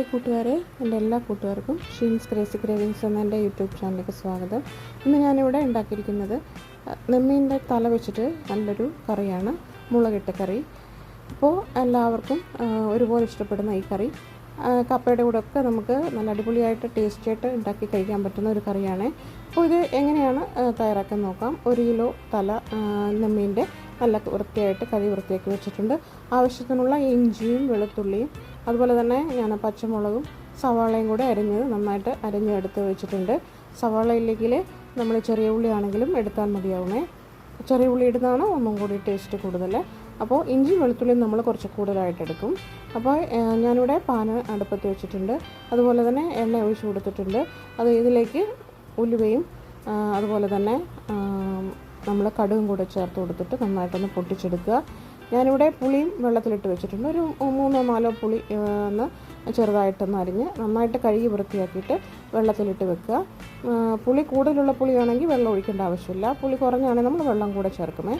Hi കൂട്ടുകാരെ എന്റെ എല്ലാ കൂട്ടുകാർക്കും ഷീൻസ് ക്രേസി ക്രേവിങ്സ് എന്ന എന്റെ യൂട്യൂബ് ചാനലിലേക്ക് സ്വാഗതം. ഇന്ന് ഞാനിവിടെ ഉണ്ടാക്കിയിരിക്കുന്നത് നെമ്മീന്റെ തല വെച്ചിട്ട് നല്ലൊരു കറിയാണ് മുളകിട്ട കറി. അപ്പോൾ എല്ലാവർക്കും ഒരുപോലെ ഇഷ്ടപ്പെടുന്ന ഈ കറി. കപ്പയുടെ കൂടെ ഒക്കെ നമുക്ക് നല്ല അടിപൊളിയായിട്ട് ടേസ്റ്റിയായിട്ട് ഉണ്ടാക്കി കഴിക്കാൻ പറ്റുന്ന ഒരു കറിയാണ്. അപ്പോൾ ഇത് എങ്ങനെയാണ് തയ്യാറാക്കാൻ നോക്കാം. ഒരു കിലോ തല നെമ്മീന്റെ നല്ല വൃത്തിയായിട്ട് കറി വൃത്തിയാക്കി വെച്ചിട്ടുണ്ട്. ആവശ്യത്തിനുള്ള ഇഞ്ചിയും വെളുത്തുള്ളിയും അതുപോലെ തന്നെ ഞാൻ പച്ചമുളകും സവാളയും കൂടെ അരിഞ്ഞ് നന്നായിട്ട് അരിഞ്ഞ് എടുത്ത് വെച്ചിട്ടുണ്ട്. സവാള ഇല്ലെങ്കിൽ നമ്മൾ ചെറിയ ഉള്ളി ആണെങ്കിലും എടുത്താൽ മതിയാവുമേ ചെറിയ ഉള്ളി ഇടുന്നതാണ് ഒന്നും കൂടി ടേസ്റ്റ് കൂടുതൽ അപ്പോൾ ഇഞ്ചി വെളുത്തുള്ളിയും നമ്മൾ കുറച്ച് കൂടുതലായിട്ട് എടുക്കും. അപ്പോൾ ഞാനിവിടെ പാന് അടുപ്പത്ത് വെച്ചിട്ടുണ്ട്. അതുപോലെ തന്നെ എണ്ണ ഒഴിച്ച് കൊടുത്തിട്ടുണ്ട്. അത് ഇതിലേക്ക് ഉലുവയും അതുപോലെ തന്നെ നമ്മൾ കടുകും കൂടെ ചേർത്ത് കൊടുത്തിട്ട് നന്നായിട്ടൊന്ന് പൊട്ടിച്ചെടുക്കുക. ഞാനിവിടെ പുളിയും വെള്ളത്തിലിട്ട് വെച്ചിട്ടുണ്ട്. ഒരു മൂന്നോ നാലോ പുളി ഒന്ന് ചെറുതായിട്ടൊന്ന് അരിഞ്ഞ് നന്നായിട്ട് കഴുകി വൃത്തിയാക്കിയിട്ട് വെള്ളത്തിലിട്ട് വെക്കുക. പുളി കൂടുതലുള്ള പുളിയാണെങ്കിൽ വെള്ളം ഒഴിക്കേണ്ട ആവശ്യമില്ല. പുളി കുറഞ്ഞാണെങ്കിൽ നമ്മൾ വെള്ളം കൂടെ ചേർക്കുമേ.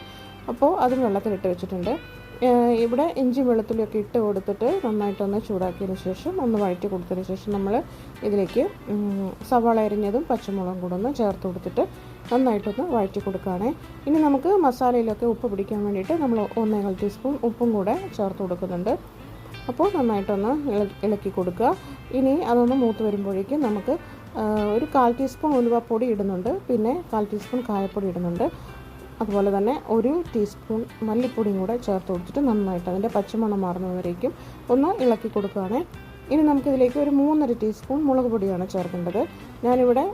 അപ്പോൾ അതും വെള്ളത്തിലിട്ട് വെച്ചിട്ടുണ്ട്. ഇവിടെ ഇഞ്ചി വെളുത്തുള്ളിയൊക്കെ ഇട്ട് കൊടുത്തിട്ട് നന്നായിട്ടൊന്ന് ചൂടാക്കിയതിന് ശേഷം ഒന്ന് വഴറ്റി കൊടുത്തതിന് ശേഷം നമ്മൾ ഇതിലേക്ക് സവാള അരിഞ്ഞതും പച്ചമുളകും കൂടെ ഒന്ന് ചേർത്ത് കൊടുത്തിട്ട് നന്നായിട്ടൊന്ന് വഴറ്റി കൊടുക്കുകയാണ്. ഇനി നമുക്ക് മസാലയിലൊക്കെ ഉപ്പ് പിടിക്കാൻ വേണ്ടിയിട്ട് നമ്മൾ ഒന്നേകാൽ ടീസ്പൂൺ ഉപ്പും കൂടെ ചേർത്ത് കൊടുക്കുന്നുണ്ട്. അപ്പോൾ നന്നായിട്ടൊന്ന് ഇളക്കി കൊടുക്കുക. ഇനി അതൊന്ന് മൂത്ത് വരുമ്പോഴേക്കും നമുക്ക് ഒരു കാൽ ടീസ്പൂൺ ഉലുവപ്പൊടി ഇടുന്നുണ്ട്. പിന്നെ കാൽ ടീസ്പൂൺ കായപ്പൊടി ഇടുന്നുണ്ട്. അതുപോലെ തന്നെ ഒരു ടീസ്പൂൺ മല്ലിപ്പൊടിയും കൂടെ ചേർത്ത് കൊടുത്തിട്ട് നന്നായിട്ട് അതിന്റെ പച്ചമണം മാറുന്നവരേക്കും ഒന്ന് ഇളക്കി കൊടുക്കുകയാണ്. ഇനി നമുക്കിതിലേക്ക് ഒരു മൂന്നര ടീസ്പൂൺ മുളക് പൊടിയാണ് ചേർക്കേണ്ടത്. ഞാനിവിടെ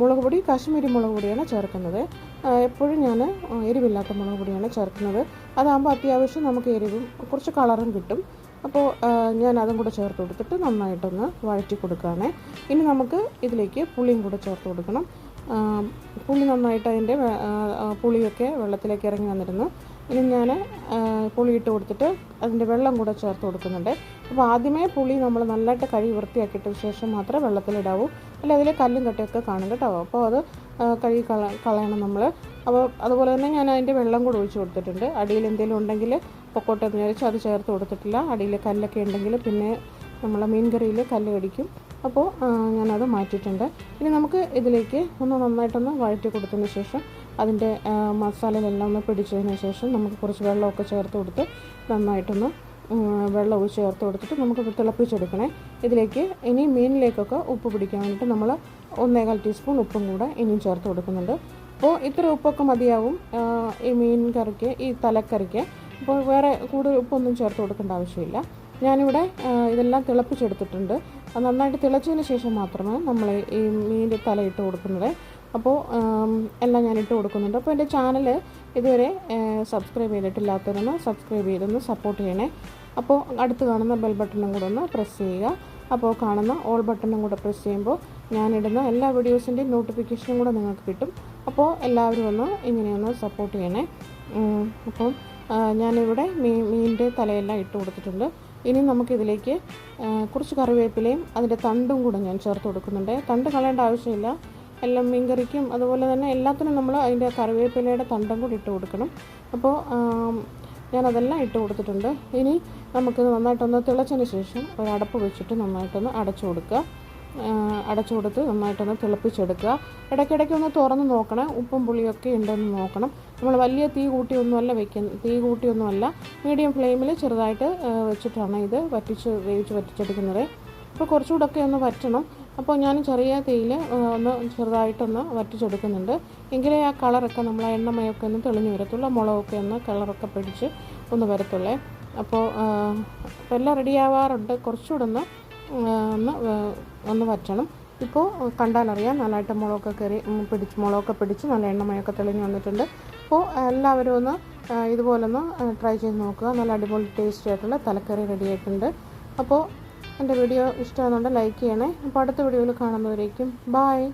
മുളക് പൊടി കാശ്മീരി മുളക് പൊടിയാണ് ചേർക്കുന്നത്. എപ്പോഴും ഞാൻ എരിവില്ലാത്ത മുളക് പൊടിയാണ് ചേർക്കുന്നത്. അതാകുമ്പോൾ അത്യാവശ്യം നമുക്ക് എരിവും കുറച്ച് കളറും കിട്ടും. അപ്പോൾ ഞാൻ അതും കൂടെ ചേർത്ത് കൊടുത്തിട്ട് നന്നായിട്ടൊന്ന് വഴറ്റി കൊടുക്കുകയാണ്. ഇനി നമുക്ക് ഇതിലേക്ക് പുളിയും കൂടെ ചേർത്ത് കൊടുക്കണം. പുളി നന്നായിട്ട് അതിന്റെ പുളിയൊക്കെ വെള്ളത്തിലേക്ക് ഇറങ്ങി വന്നിരുന്നു. ഇനി ഞാൻ പുളി ഇട്ട് കൊടുത്തിട്ട് അതിന്റെ വെള്ളം കൂടെ ചേർത്ത് കൊടുക്കുന്നുണ്ട്. അപ്പോൾ ആദ്യമേ പുളി നമ്മൾ നല്ലതായിട്ട് കഴുകി വൃത്തിയാക്കിയിട്ട ശേഷം മാത്രമേ വെള്ളത്തിലിടാവൂ. അല്ല അതിൽ കല്ലും കട്ടയൊക്കെ കാണും കേട്ടോ. അപ്പോൾ അത് കഴുകി കള കളയണം നമ്മൾ അപ്പോൾ അതുപോലെ തന്നെ ഞാൻ അതിന്റെ വെള്ളം കൂടെ ഒഴിച്ചു കൊടുത്തിട്ടുണ്ട്. അടിയിൽ എന്തെങ്കിലും ഉണ്ടെങ്കിൽ പൊക്കോട്ടെന്ന് വിചാരിച്ച് അത് ചേർത്ത് കൊടുത്തിട്ടില്ല. അടിയിൽ കല്ലൊക്കെ ഉണ്ടെങ്കിൽ പിന്നെ നമ്മളെ മീൻ കറിയിൽ കല്ല് കടിക്കും. അപ്പോൾ ഞാനത് മാറ്റിയിട്ടുണ്ട്. ഇനി നമുക്ക് ഇതിലേക്ക് ഒന്ന് നന്നായിട്ടൊന്ന് വഴറ്റി കൊടുത്തതിന് ശേഷം അതിന്റെ മസാലയിലെല്ലാം ഒന്ന് പിടിച്ചതിന് ശേഷം നമുക്ക് കുറച്ച് വെള്ളമൊക്കെ ചേർത്ത് കൊടുത്ത് നന്നായിട്ടൊന്ന് വെള്ളം ഒഴിച്ച് ചേർത്ത് കൊടുത്തിട്ട് നമുക്ക് തിളപ്പിച്ചെടുക്കണേ. ഇതിലേക്ക് ഇനി മീനിലേക്കൊക്കെ ഉപ്പ് പിടിക്കാൻ വേണ്ടിയിട്ട് നമ്മൾ ഒന്നേകാൽ ടീസ്പൂൺ ഉപ്പും കൂടെ ഇനിയും ചേർത്ത് കൊടുക്കുന്നുണ്ട്. അപ്പോൾ ഇത്ര ഉപ്പൊക്കെ മതിയാവും ഈ മീൻ കറിക്ക് ഈ തലക്കറിക്ക്. അപ്പോൾ വേറെ കൂടുതൽ ഉപ്പൊന്നും ചേർത്ത് കൊടുക്കേണ്ട ആവശ്യമില്ല. ഞാനിവിടെ ഇതെല്ലാം തിളപ്പിച്ചെടുത്തിട്ടുണ്ട്. അത് നന്നായിട്ട് തിളച്ചതിന് ശേഷം മാത്രമേ നമ്മൾ ഈ മീനിന്റെ തല ഇട്ട് കൊടുക്കുന്നത്. അപ്പോൾ എല്ലാം ഞാൻ ഇട്ട് കൊടുക്കുന്നുണ്ട്. അപ്പോൾ എന്റെ ചാനൽ ഇതുവരെ സബ്സ്ക്രൈബ് ചെയ്തിട്ടില്ലാത്തവരൊന്ന് സബ്സ്ക്രൈബ് ചെയ്തൊന്ന് സപ്പോർട്ട് ചെയ്യണേ. അപ്പോൾ അടുത്ത് കാണുന്ന ബെൽ ബട്ടണും കൂടെ ഒന്ന് പ്രസ് ചെയ്യുക. അപ്പോൾ കാണുന്ന ഓൾ ബട്ടണും കൂടെ പ്രസ് ചെയ്യുമ്പോൾ ഞാനിടുന്ന എല്ലാ വീഡിയോസിന്റെയും നോട്ടിഫിക്കേഷനും കൂടെ നിങ്ങൾക്ക് കിട്ടും. അപ്പോൾ എല്ലാവരും ഒന്ന് ഇങ്ങനെയൊന്ന് സപ്പോർട്ട് ചെയ്യണേ. അപ്പം ഞാനിവിടെ മീ മീനിന്റെ തലയെല്ലാം ഇട്ട് കൊടുത്തിട്ടുണ്ട്. ഇനി നമുക്കിതിലേക്ക് കുറച്ച് കറിവേപ്പിലയും അതിന്റെ തണ്ടും കൂടെ ഞാൻ ചേർത്ത് കൊടുക്കുന്നുണ്ട്. തണ്ട് കളയേണ്ട ആവശ്യമില്ല. എല്ലാം മീൻകറിക്കും അതുപോലെ തന്നെ എല്ലാത്തിനും നമ്മൾ അതിന്റെ കറിവേപ്പിലയുടെ തണ്ടും കൂടി ഇട്ട് കൊടുക്കണം. അപ്പോൾ ഞാനതെല്ലാം ഇട്ട് കൊടുത്തിട്ടുണ്ട്. ഇനി നമുക്കിത് നന്നായിട്ടൊന്ന് തിളച്ചതിന് ശേഷം ഒരു അടപ്പ് വെച്ചിട്ട് നന്നായിട്ടൊന്ന് അടച്ചു കൊടുക്കുക. അടച്ചു കൊടുത്ത് നന്നായിട്ടൊന്ന് തിളപ്പിച്ചെടുക്കുക. ഇടയ്ക്കിടയ്ക്ക് ഒന്ന് തുറന്ന് നോക്കണം. ഉപ്പും പുളിയൊക്കെ ഉണ്ടെന്ന് നോക്കണം. നമ്മൾ വലിയ തീ കൂട്ടിയൊന്നുമല്ല വെക്കുന്ന തീ കൂട്ടിയൊന്നുമല്ല. മീഡിയം ഫ്ലെയിമിൽ ചെറുതായിട്ട് വെച്ചിട്ടാണ് ഇത് വറ്റിച്ച് വേവിച്ച് വറ്റിച്ചെടുക്കുന്നത്. അപ്പോൾ കുറച്ചുകൂടൊക്കെ ഒന്ന് വറ്റണം. അപ്പോൾ ഞാൻ ചെറിയ തീയിൽ ഒന്ന് ചെറുതായിട്ടൊന്ന് വറ്റിച്ചെടുക്കുന്നുണ്ട്. എങ്കിലേ ആ കളറൊക്കെ നമ്മൾ എണ്ണമയൊക്കെ ഒന്ന് തെളിഞ്ഞു വരത്തുള്ളൂ. മുളകൊക്കെ ഒന്ന് കളറൊക്കെ പിടിച്ച് ഒന്ന് വരത്തുള്ളേ. അപ്പോൾ എല്ലാം റെഡിയാവാറുണ്ട് കുറച്ചുകൂടെ ഒന്ന് ഒന്ന് ഒന്ന് വറ്റണം. ഇപ്പോൾ കണ്ടാലറിയാം നല്ലതായിട്ട് മുളകൊക്കെ കയറി പിടിച്ച് മുളകൊക്കെ പിടിച്ച് നല്ല എണ്ണമയൊക്കെ തെളിഞ്ഞ് വന്നിട്ടുണ്ട്. അപ്പോൾ എല്ലാവരും ഒന്ന് ഇതുപോലൊന്ന് ട്രൈ ചെയ്ത് നോക്കുക. നല്ല അടിപൊളി ടേസ്റ്റി ആയിട്ടുള്ള തലക്കറി റെഡി ആയിട്ടുണ്ട്. അപ്പോൾ എന്റെ വീഡിയോ ഇഷ്ടമാകുന്നുണ്ട് ലൈക്ക് ചെയ്യണേ. അപ്പോൾ അടുത്ത വീഡിയോയിൽ കാണുന്നവരേക്കും ബായ്